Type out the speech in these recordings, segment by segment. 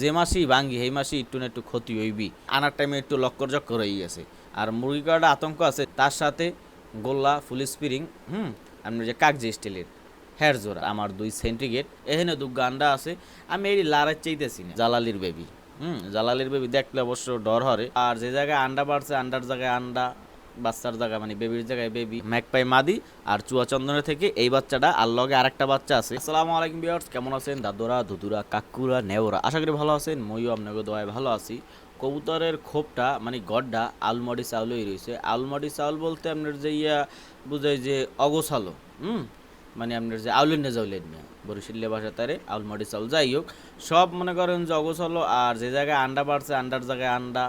যে মাসি ভাঙ্গি, সেই মাসি একটু না একটু ক্ষতি হইবি। আনার টাইমে একটু লক্কর চক্কর হয়ে গেছে। আর মুরগি কাটা আতঙ্ক আছে, তার সাথে গোল্লা, ফুল স্পিরিং, হুম, আপনার যে কাগজি স্টিলের হেয়ার জোড়া, আমার দুই সেন্টিগ্রেড। এখানে দু গান্ডা আছে, আমি এই লারার চাইতেছি না। জালালির বেবি হুম, জালালির বেবি দেখলে অবশ্য ডর হরে। আর যে জায়গায় আন্ডা বাড়ছে, আন্ডার জায়গায় আন্ডা বাচ্চার জায়গায় মানে বেবির জায়গায় বেবি ম্যাকপাই মাদি আর চুয়াচন্দনের থেকে এই বাচ্চাটা আর লগে আরেকটা বাচ্চা আছে। আসসালামু আলাইকুম বিয়ার্স কেমন আছেন? দাদুরা দুদুরা কাকুরা, নেওরা? আশা করি ভালো আছেন, মইও আপনাকে দোয়ায় ভালো আছি। কবুতরের খোপটা মানে গড্ডা আলমারি চাউলই রয়েছে। আলমডি চাউল বলতে আপনার যে ইয়া বুঝায় যে অগোছালো, হুম? মানে আপনার যে আউলেন না যাউলেন না বরিশাল্য ভাষা তারে আলমারি চাউল। যাই হোক, সব মনে করেন যে অগোছালো আর যে জায়গায় আন্ডা বাড়ছে, আন্ডার জায়গায় আন্ডা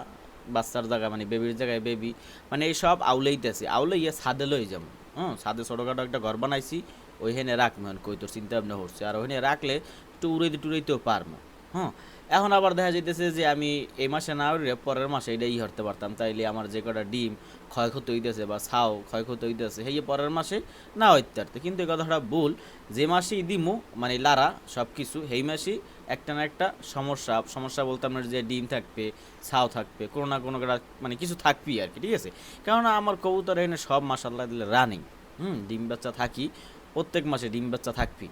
বাচ্চার জায়গায় মানে বেবির জায়গায় বেবি মানে এই সব আউলেইতেছে। আউলাইয়া ছাদে লই যাব। হ্যাঁ ছাদে ছোটোখাটো একটা ঘর বানাইছি, ওইখানে রাখব। কই তোর চিন্তা ভাবনা হচ্ছে আর ওইখানে রাখলে একটু উড়াইতে টুড়াইতেও পারব। হ্যাঁ এখন আবার দেখা যাইতেছে যে আমি এই মাসে না উড়ে পরের মাসে এটাই হরতে পারতাম। তাইলে আমার যে কটা ডিম ক্ষয়ক্ষতি হইতেছে বা ছাও ক্ষয়ক্ষতি হইতেছে সেই পরের মাসে না হইতে পারতো। কিন্তু এই কথাটা ভুল। যে মাসেই দিমু মানে লারা সব কিছু সেই মাসেই একটা না একটা সমস্যা। সমস্যা বলতে আপনার যে ডিম থাকবে, ছাও থাকবে, কোনো না কোনো মানে কিছু থাকবেই আর কি, ঠিক আছে? কেননা আমার কবুতর এখানে সব মাসাল্লাহ দিলে রানিং হুম, ডিম বাচ্চা থাকি, প্রত্যেক মাসে ডিম বাচ্চা থাকবি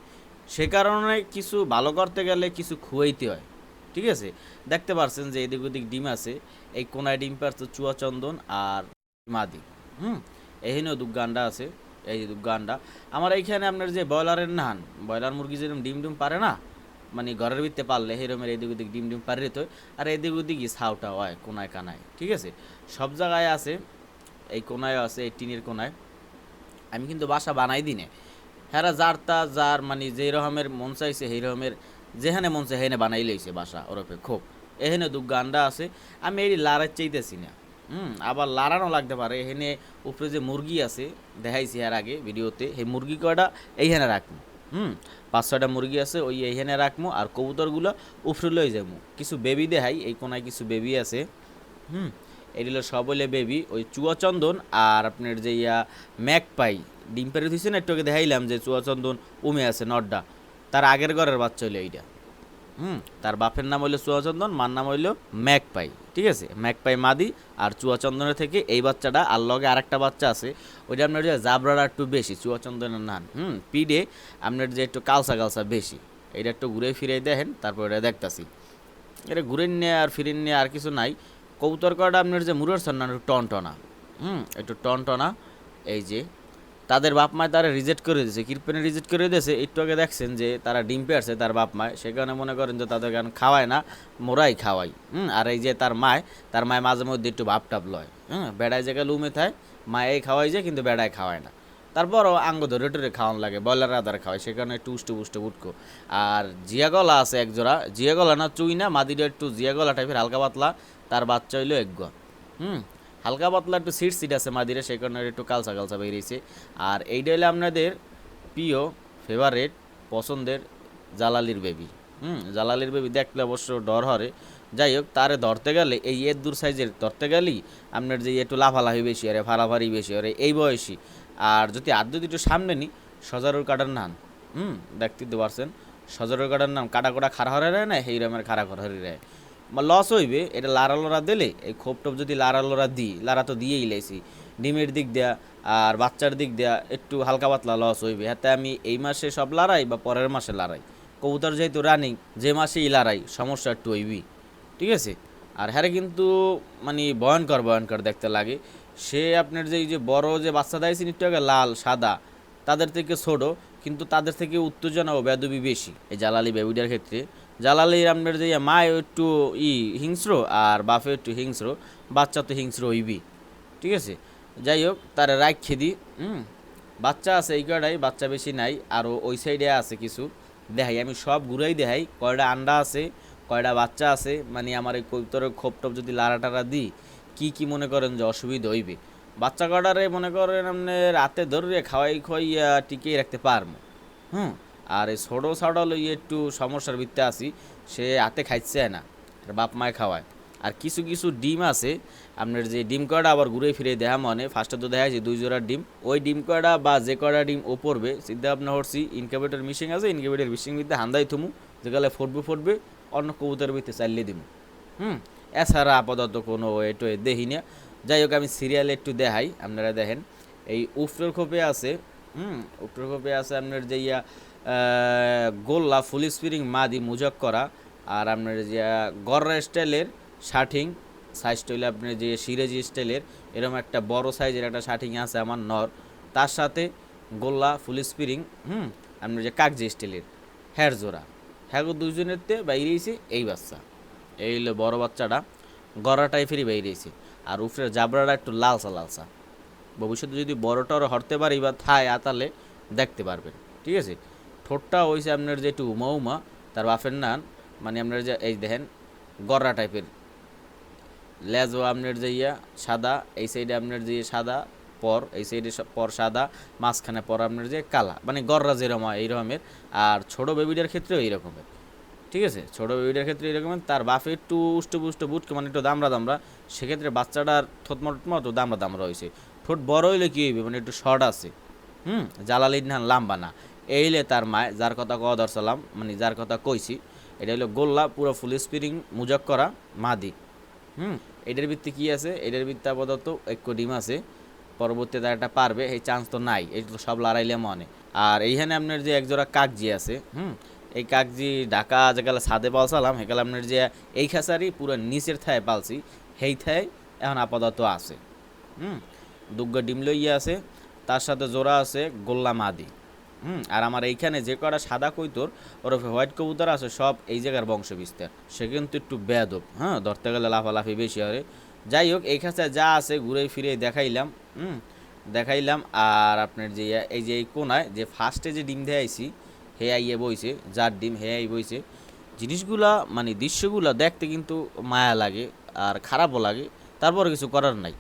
সে কারণে কিছু ভালো করতে গেলে কিছু খুয়াইতে হয়। ঠিক আছে? দেখতে পারছেন যে এদিক ওদিক ডিম আছে। এই কোনায় ডিম পারছে চুয়াচন্দন আর মাদি। হুম? এখানেও দুগান্ডা আছে। এই যে দুগান্ডা আমার এইখানে আপনার যে ব্রয়লারের নান ব্রয়লার মুরগি যেরকম ডিম ডিম পারে না মানে ঘরের ভিতরে পারলে সেরকমের এদিক ওদিক ডিম ডিম পারে তো আর এদিক ওদিকই ছাউটা হয়, কোনায় কানায়। ঠিক আছে? সব জায়গায় আছে, এই কোনায় আছে, এই টিনের কোনায়। আমি কিন্তু বাসা বানাই দিনে। হ্যাঁ যার তা যার মানে যেই রকমের মন চাইছে সেই রকমের যেখানে মন চাই হেনে বানাই লইছে বাসা, ওরফে খুব এখানে দু গান্ডা আছে। আমি এই লাড়ার চাইতেছি না। হুম, আবার লাড়ানো লাগতে পারে। এখানে উপরে যে মুরগি আছে, দেখাইছি এর আগে ভিডিওতে, সেই মুরগি কয়টা? এইখানে রাখব। হুম, পাঁচ ছয়টা মুরগি আছে, ওই এইখানে রাখব আর কবুতরগুলো উফরে লই যাব। কিছু বেবি দেখাই, এই কোনায় কিছু বেবি আছে। হুম এগুলো সব হইলে বেবি, ওই চুয়াচন্দন আর আপনার যে ইয়া ম্যাক পাই ডিম পেরে দিয়েছে না, একটু আগে দেখাইলাম যে চুয়াচন্দন উমে আছে, নড্ডা। তার আগের ঘরের বাচ্চা হইল এইটা। হুম, তার বাপের নাম হইল চুয়াচন্দন, মার নাম হইল ম্যাক পাই ঠিক আছে? ম্যাক পাই মাদি আর চুয়াচন্দনের থেকে এই বাচ্চাটা আর লগে আরেকটা বাচ্চা আছে, ওইটা আপনার যে জাবরাটা একটু বেশি, চুয়াচন্দনের নান। হুম, পিডে আপনার যে একটু কালসা কালসা বেশি এটা একটু ঘুরে ফিরে দেখেন, তারপর এটা দেখতাছি। এটা ঘুরে নিয়ে আর ফিরে নিয়ে আর কিছু নাই কবুতর আপনার যে মুরের সন্না একটু টনটনা? হুম, একটু টনটনা। এই যে, তাদের বাপ মায় তারা রিজেক্ট করে দিয়েছে কৃপেনে রিজেক্ট করে দিয়েছে একটু আগে দেখছেন যে তারা ডিম পেয়েছে তার বাপ মায় সেখানে মনে করেন যে তাদের গান খাওয়ায় না, মোরাই খাওয়াই হুম, আর এই যে তার মায় তার মায় মাঝে মধ্যে একটু ভাব টাপ লয়। হ্যাঁ বেড়ায় জায়গায় লুমে থায়, মায়ে খাওয়াই যায় কিন্তু বেড়ায় খাওয়ায় না। তারপরও আঙ্গ ধরে টরে খাওয়ান লাগে, ব্রয়লার আদার খাওয়ায় সেখানে একটু উষ্টে পুষ্টে উটকো। আর জিয়া গলা আছে এক জোড়া জিয়া গলা না চুই না মাদিটা একটু জিয়া গলা টাইপের হালকা পাতলা। তার বাচ্চা হইল এক গোয়া হুম, হালকা পাতলা একটু সিট সিট আছে মাদিরে, সেই কারণে একটু কালসা কালসা বেরিয়েছে। আর এইটা হলো আপনাদের প্রিয় ফেভারেট পছন্দের জালালির বেবি হুম, জালালির বেবি দেখলে অবশ্য ডর হরে। যাই হোক, তারে ধরতে গেলে, এই এর দূর সাইজের ধরতে গেলেই আপনার যে একটু লাফালাফি বেশি আরে ফাড়াফাড়ি বেশি আরে এই বয়সী। আর যদি আর যদি একটু সামনে নিই সজারুর কাটার নান হুম, দেখতে পারছেন, সজারুর কাটার নাম কাটা কোটা খাড়া হরে রে না সেই রকমের খাড়া খড় হরে রে। লস হইবে, এটা লারা লড়া দিলে, এই খোপ টোপ যদি লারা লড়া দিই, লারা তো দিয়েই লাইছি। ডিমের দিক দেয়া আর বাচ্চার দিক দেয়া একটু হালকা পাতলা লস হইবে। হাতে আমি এই মাসে সব লড়াই বা পরের মাসে লড়াই কবুতর যেহেতু রানিং যে মাসেই লড়াই সমস্যা একটু হইবি ঠিক আছে? আর হ্যাঁ কিন্তু মানে ভয়ঙ্কর ভয়ঙ্কর দেখতে লাগে। সে আপনার যে, এই যে বড় যে বাচ্চা দেয় আগে লাল, সাদা, তাদের থেকে ছোট, কিন্তু তাদের থেকে উত্তেজনা ও বেদবি বেশি। এই জালালি বেবিটার ক্ষেত্রে। জালালি আপনার যে মা একটু ই হিংস্র আর বাপে একটু হিংস্র, বাচ্চা তো হিংস্র হইবি। ঠিক আছে? যাই হোক, তার রাখ খেদি হুম? বাচ্চা আছে এই কয়টাই, বাচ্চা বেশি নাই আরও ওই সাইডে আছে কিছু। দেখাই, আমি সব ঘুরাই দেখাই, কয়টা আন্ডা আছে, কয়টা বাচ্চা আছে মানে আমার এই কবুতরের খোপ টোপ যদি লাড়া টাড়া দিই কী কী মনে করেন যে অসুবিধা হইবে? বাচ্চা কটারে মনে করেন আপনি রাতে ধরে খাওয়াই খাওয়াইয়া টিকিয়ে রাখতে পারব? হুম? আর এই ছোটো ছাড়া লই একটু সমস্যার ভিত্তে আসি সে হাতে খাইছে না বাপ মায় খাওয়ায়। আর কিছু কিছু ডিম আছে, আপনার যে ডিম কয়টা আবার ঘুরে ফিরে দেখা মনে ফার্স্টে তো দেখা যায় দুই জোড়ার ডিম। ওই ডিম কয়টা বা যে কয়টা ডিম ও পড়বে, চিন্তা ভাবনা করছি ইনকিউবেটর মিশিং আছে ইনকিউবেটর মিশিং ভিত্তে হান্দাই থুমু যেগুলো ফুটবে ফুটবে, অন্য কবুতরের ভিতরে চালিয়ে দিব হুম, এছাড়া আপাতত কোনো এটো দেখি না। যাই হোক, আমি সিরিয়ালে একটু দেখাই, আপনারা দেখেন। এই উফরের খোপে আছে, হুম, উফরের খোপে আছে আপনার যে ইয়া গোল্লা, ফুল স্পিরিং, মাদি মুজক করা আর আপনার যে গররা স্টাইলের শার্টিং, সাইজটা হইলে আপনার যে, সিরেজি স্টাইলের, এরকম একটা বড় সাইজের একটা শার্টিং আছে আমার নর। তার সাথে গোল্লা, ফুল স্পিরিং, হুম, আপনার যে কাগজি স্টাইলের হ্যার জোড়া। হ্যাঁ দুজনের তে বাইরেছে এই বাচ্চা। এই হলো বড় বাচ্চাটা। গড়া টাইপেরই বাইরেছে আর উপরের জাবরাটা একটু লালসা লালসা। ভবিষ্যতে যদি বড়টার হরতে পারি বা থায় আতালে দেখতে পারবেন। ঠিক আছে? ঠোঁটটা হয়েছে আপনার যে একটু উমা উমা তার বাফের নান মানে আপনার যে, এই দেখেন, গররা টাইপের। লেজও আপনার যে ইয়া, সাদা, এই সাইডে আপনার যে সাদা পর, এই সাইডে পর সাদা, মাঝখানে পর আপনার যে কালা মানে গররা যেরকম হয় এই রকমের। আর ছোট বেবিটার ক্ষেত্রেও এই রকমের, ঠিক আছে? ছোট বেবিটার ক্ষেত্রে এরকম তার বাপে একটু উষ্ট পুষ্ট, বুটকে মানে একটু দামড়া দামড়া, সেক্ষেত্রে বাচ্চাটার থতমট মতো দামড়া দামড়া হয়েছে ঠোঁট বড় হইলে কী হইবে? মানে একটু শর্ট আছে। হুম? জালালিন না, লাম্বা না। এইলে তার মায় যার কথা কওয়া দর্শালাম মানে যার কথা কইছি, এটা হলো গোল্লা, পুরো ফুল স্পিরিং, মুজক করা, মাদি। হুম? এটার ভিত্তি কি আছে? এটার ভিত্তি আপাতত এক ডিম আছে। পরবর্তীতে তার একটা পারবে, এই চান্স তো নাই, এই তো সব লড়াইলে মনে। আর এইখানে আপনার যে একজোড়া কাকজি আছে, হুম? এই কাকজি ঢাকা যেগুলো ছাদে পালসালাম সেগুলো আপনার যে এই খাসারি পুরো নিচের থায় পালছি, সেই থায় এখন আপাতত আছে। হুম? দুগ্গা ডিম লইয়া আছে, তার সাথে জোড়া আছে গোল্লা মাদি। হুম, আর আমার এইখানে যে কটা সাদা কৈতর, ওরফে হোয়াইট কবুতর আছে, সব এই জায়গার বংশ বিস্তার সে কিন্তু একটু বেদব হ্যাঁ ধরতে গেলে লাফালাফি বেশি হয়। যাই হোক, এই খাঁচায় যা আছে ঘুরে ফিরে দেখাইলাম, হুম, দেখাইলাম। আর আপনার যে এই যে এই কোনায় যে ফার্স্টে যে ডিম দেয়াইছি হে আইয়ে বইছে, যার ডিম হে আই বইছে, জিনিসগুলা মানে দৃশ্যগুলা দেখতে কিন্তু মায়া লাগে আর খারাপও লাগে তারপরে কিছু করার নাই।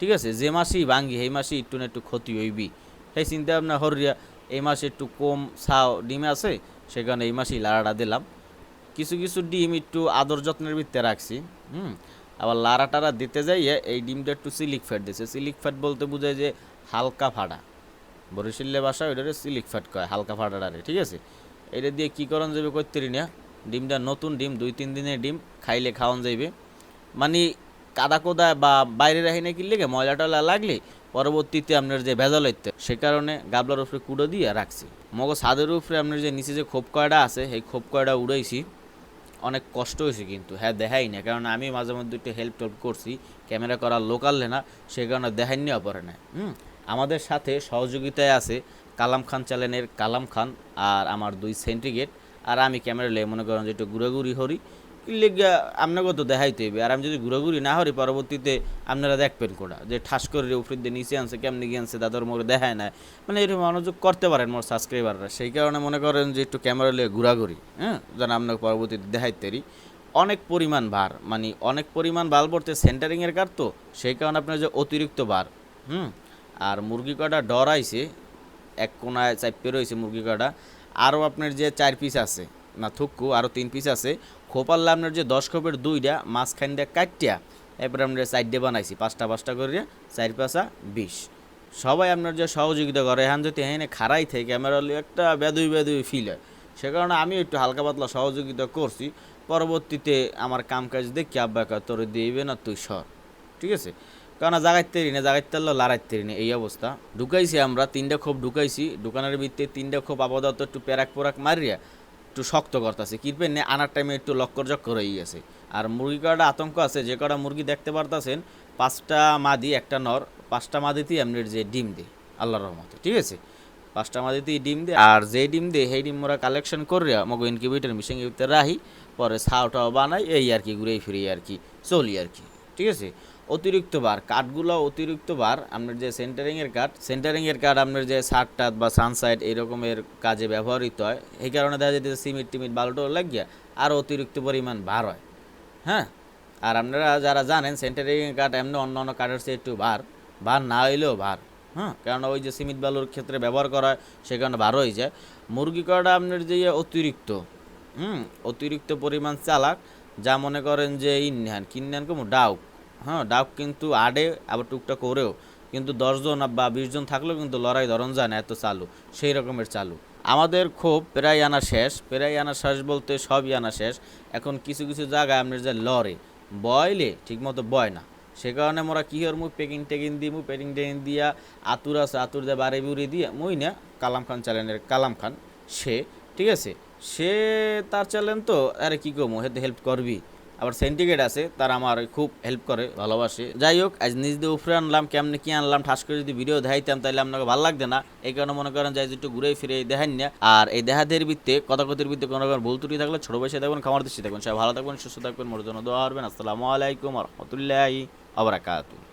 ঠিক আছে? যে মাসি ভাঙ্গি, সেই মাসি একটু না একটু ক্ষতি হইবি। সেই চিন্তা ভাবনা হরিয়া এই মাসে একটু কম ছাও ডিম আছে সে কারণে এই মাসেই লাড়াটা দিলাম। কিছু কিছু ডিম একটু আদর যত্নের ভিতরে রাখছি, হুম? আবার লাড়া টাড়া দিতে যাইয়ে এই ডিমটা একটু সিলিক ফ্যাট দিছে। সিলিক ফ্যাট বলতে বোঝায় যে হালকা ফাড়া বরিশাল্লে বাসা ওইটারে সিলিক ফ্যাট কয়, হালকা ফাটাটারে, ঠিক আছে? এটা দিয়ে কী করণ যাবে করতে না, ডিমটা নতুন ডিম, দুই তিন দিনের ডিম, খাইলে খাওয়ান যাইবে। মানে কাদা কোদা বা বাইরে রাখি না কিনলে ময়লা টয়লা লাগলে পরবর্তীতে আপনার যে ভেজাল হইতে, সে কারণে গাবলার উপরে কুড়ো দিয়ে রাখছি। মগো ছাদের উপরে আপনার যে নিচে যে খোপ কয়টা আছে সেই খোপ কয়টা উড়াইছি, অনেক কষ্ট হয়েছে কিন্তু। হ্যাঁ দেখাই না, কারণ আমি মাঝে মধ্যে একটু হেল্প টেল্প করছি, ক্যামেরা করা লোকাল না, সে কারণে দেখাই নেওয়া পড়ে না। হুম? আমাদের সাথে সহযোগিতায় আছে কালাম খান চ্যানেলের কালাম খান আর আমার দুই সেন্টিগেট আর আমি ক্যামেরা লে মনে করেন যে একটু ঘুরাঘুরি হরি লিগা আপনাকেও তো দেখাইতে হইবে। আর আমি যদি ঘুরাঘুরি না হরি পরবর্তীতে আপনারা দেখবেন কোটা যে ঠাস করে উপর দিয়ে নিচে আনছে, কেমনি গিয়ে আনছে, দাদর মোড়ে দেখায় না মানে এরকম মনোযোগ করতে পারেন মোর সাবস্ক্রাইবাররা। সেই কারণে মনে করেন যে একটু ক্যামেরা লিয়ে ঘুরাঘুরি হ্যাঁ? যেন আপনাকে পরবর্তীতে দেখাইতে পারি। অনেক পরিমাণ ভার মানে অনেক পরিমাণ বাল পড়তে সেন্টারিংয়ের কার তো, সেই কারণে আপনার যে অতিরিক্ত ভার, হুম? আর মুরগি কটা ডরাইছে, এক কোনায় চাইপে রয়েছে মুরগি কটা আরও আপনার যে চার পিস আছে না, থুক্কু আরও তিন পিস আছে। খোপাল্লা আপনার যে দশ খোপের দুইটা, মাঝখান দিয়ে কাটিয়া এরপরে আমরা সাইডে বানাইছি, পাঁচটা পাঁচটা করে চার, পাঁচা, বিশ। সবাই আপনার যে সহযোগিতা করে, এখান যদি এখানে খারাই থেকে ক্যামেরা একটা বেদুই বেদুই ফিল হয়। সে কারণে আমি একটু হালকা পাতলা সহযোগিতা করছি। পরবর্তীতে আমার কাম কাজ দেখি, আব্বা তোর দিবে না, তুই সর। ঠিক আছে? কারণ জাগাইতে না, জাগাইতে পারলেও লড়াইতে না, এই অবস্থা। ঢুকাইছি আমরা, তিনটা খোপ ঢুকাইছি। দোকানের ভিত্তিতে তিনটা খোপ আপাতত একটু প্যারাক পোরাক মারিয়া একটু শক্ত করতেছে। কিরপে নে আনার টাইমে একটু লক্কর জক্কর হয়ে গেছে। আর মুরগি কটা আতঙ্ক আছে, যে কটা মুরগি দেখতে পারতাছেন, পাঁচটা মাদি, একটা নর, পাঁচটা মাদিতেই আপনার যে ডিম দেয়, আল্লাহর রহমতে, ঠিক আছে? পাঁচটা মাদিতেই ডিম দেয়, আর যে ডিম দেয়, সেই ডিম মোরা কালেকশন করিয়া মগো ইনকিউবেটার মিশিং রাহি পরে ছাওটাও বানাই, এই আর কি ঘুরে ফিরে আর কি, চলি আর কি, ঠিক আছে? অতিরিক্ত বার কাঠগুলো অতিরিক্ত বার, আপনার যে সেন্টারিংয়ের কাঠ সেন্টারিংয়ের কাঠ আপনার যে সার টাত বা সানসাইড এই রকমের কাজে ব্যবহৃত হয় এই কারণে দেখা যেতে সিমিট টিমিট বালুটো লাগিয়া আরও অতিরিক্ত পরিমাণ ভার হয় হ্যাঁ? আর আপনারা যারা জানেন সেন্টারিং কাঠ এমনি অন্য অন্য কাঠের চেয়ে একটু ভার ভার না হইলেও ভার হ্যাঁ? কারণ ওই যে সিমিট বালুর ক্ষেত্রে ব্যবহার করা হয়, সে কারণে ভার হয়ে যায়। মুরগি করাটা আপনার যে অতিরিক্ত, হুম? অতিরিক্ত পরিমাণ চালাক, যা মনে করেন যে ইন্যান কিন্যান কম? ডাউক। হ্যাঁ ডাউক কিন্তু আডে, আবার টুকটাক করেও কিন্তু দশজন বা বিশজন থাকলেও কিন্তু লড়াই ধরন যায় না এত চালু, সেই রকমের চালু। আমাদের খুব প্রায় আনা শেষ, প্রায় আনা শেষ বলতে সবই আনা শেষ। এখন কিছু কিছু জায়গায় আপনার যে লরে বয়লে ঠিকমতো বয় না। সে কারণে মোরা কি হর মুই পেকিং টেকিং দিই মু পেকিং টেকিং দিয়া, আতুর আছে, আতুর দিয়ে বাড়ি বুড়ি দিয়ে, মুই না কালাম খান চ্যানেলের কালাম খান। সে, ঠিক আছে? সে তার চ্যানেল তো, আরে কি কমু হেতে হেল্প করবি। আবার সেন্টিগ্রেড আছে, তার আমার খুব হেল্প করে, ভালোবাসে। যাই হোক, আজ নিজ দিয়ে উফরে আনলাম, কেমনে কি আনলাম, ঠাস করে যদি ভিডিও দেখাইতাম তাহলে আপনাকে ভালো লাগবে না। এই কারণে মনে করেন যাই একটু ঘুরে ফিরে দেখান না। আর এই দেহাদের ভিত্তে কথাকথির ভিত্তে কোনো রকম ভুল ত্রুটি থাকলে ছোট বয়সে দেখবেন খামার দিচ্ছি দেখবেন সবাই ভালো থাকবেন সুস্থ থাকবেন মোর জন্য দোয়া করবেন আসসালামু আলাইকুম রহমতুল্লাহি আবরাকাতু